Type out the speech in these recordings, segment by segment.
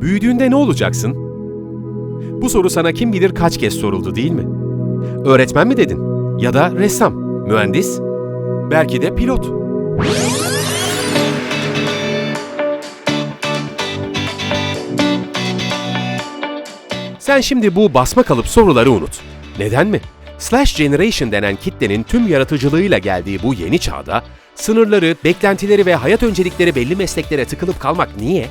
Büyüdüğünde ne olacaksın? Bu soru sana kim bilir kaç kez soruldu değil mi? Öğretmen mi dedin? Ya da ressam, mühendis? Belki de pilot. Sen şimdi bu basma kalıp soruları unut. Neden mi? Slash Generation denen kitlenin tüm yaratıcılığıyla geldiği bu yeni çağda, sınırları, beklentileri ve hayat öncelikleri belli mesleklere tıkılıp kalmak niye?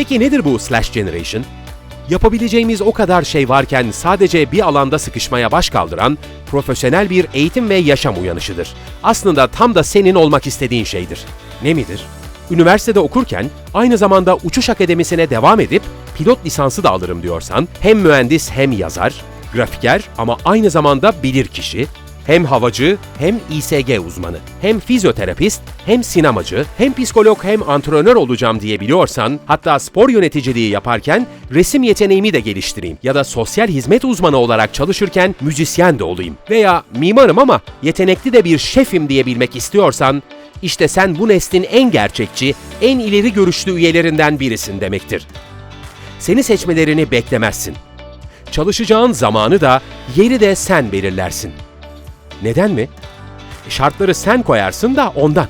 Peki nedir bu Slash Generation? Yapabileceğimiz o kadar şey varken sadece bir alanda sıkışmaya baş kaldıran profesyonel bir eğitim ve yaşam uyanışıdır. Aslında tam da senin olmak istediğin şeydir. Ne midir? Üniversitede okurken aynı zamanda uçuş akademisine devam edip pilot lisansı da alırım diyorsan hem mühendis hem yazar, grafiker ama aynı zamanda bilirkişi, hem havacı hem İSG uzmanı, hem fizyoterapist, hem sinemacı, hem psikolog hem antrenör olacağım diyebiliyorsan, hatta spor yöneticiliği yaparken resim yeteneğimi de geliştireyim ya da sosyal hizmet uzmanı olarak çalışırken müzisyen de olayım veya mimarım ama yetenekli de bir şefim diyebilmek istiyorsan, işte sen bu neslin en gerçekçi, en ileri görüşlü üyelerinden birisin demektir. Seni seçmelerini beklemezsin. Çalışacağın zamanı da, yeri de sen belirlersin. Neden mi? Şartları sen koyarsın da ondan.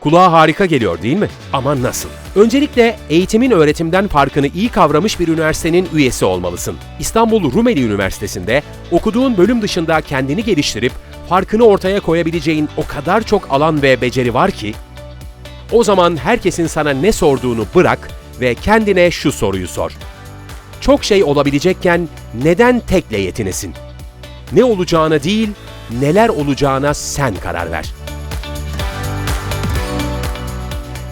Kulağa harika geliyor değil mi? Ama nasıl? Öncelikle eğitimin öğretimden farkını iyi kavramış bir üniversitenin üyesi olmalısın. İstanbul Rumeli Üniversitesi'nde okuduğun bölüm dışında kendini geliştirip farkını ortaya koyabileceğin o kadar çok alan ve beceri var ki, o zaman herkesin sana ne sorduğunu bırak ve kendine şu soruyu sor. Çok şey olabilecekken neden tekle yetinesin? Ne olacağına değil, neler olacağına sen karar ver.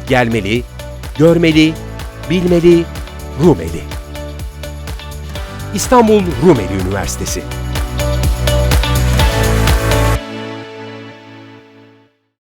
Gelmeli, görmeli, bilmeli, Rumeli. İstanbul Rumeli Üniversitesi